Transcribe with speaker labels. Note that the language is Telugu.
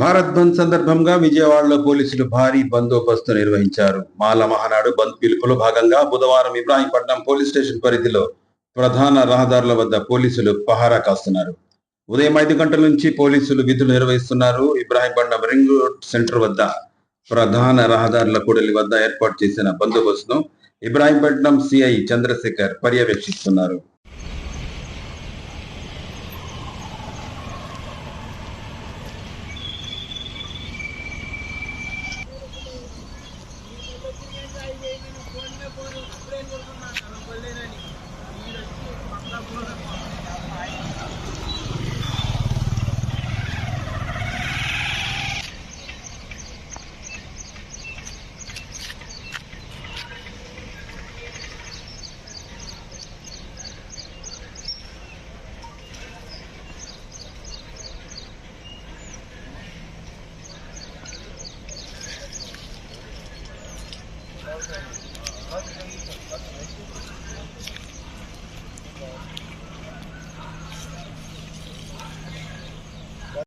Speaker 1: భారత్ బంద్ సందర్భంగా విజయవాడలో పోలీసులు భారీ బందోబస్తు నిర్వహించారు. మాల మహానాడు బంద్ పిలుపులో భాగంగా బుధవారం ఇబ్రాహీంపట్నం పోలీస్ స్టేషన్ పరిధిలో ప్రధాన రహదారుల వద్ద పోలీసులు పహారా కాస్తున్నారు. ఉదయం ఐదు గంటల నుంచి పోలీసులు విధులు నిర్వహిస్తున్నారు. ఇబ్రాహీంపట్నం రింగ్ రోడ్ సెంటర్ వద్ద ప్రధాన రహదారుల కూడలి వద్ద ఏర్పాటు చేసిన బందోబస్తును Ibrahimpatnam CI Chandrasekhar పర్యవేక్షిస్తున్నారు. Phone phone Thank you.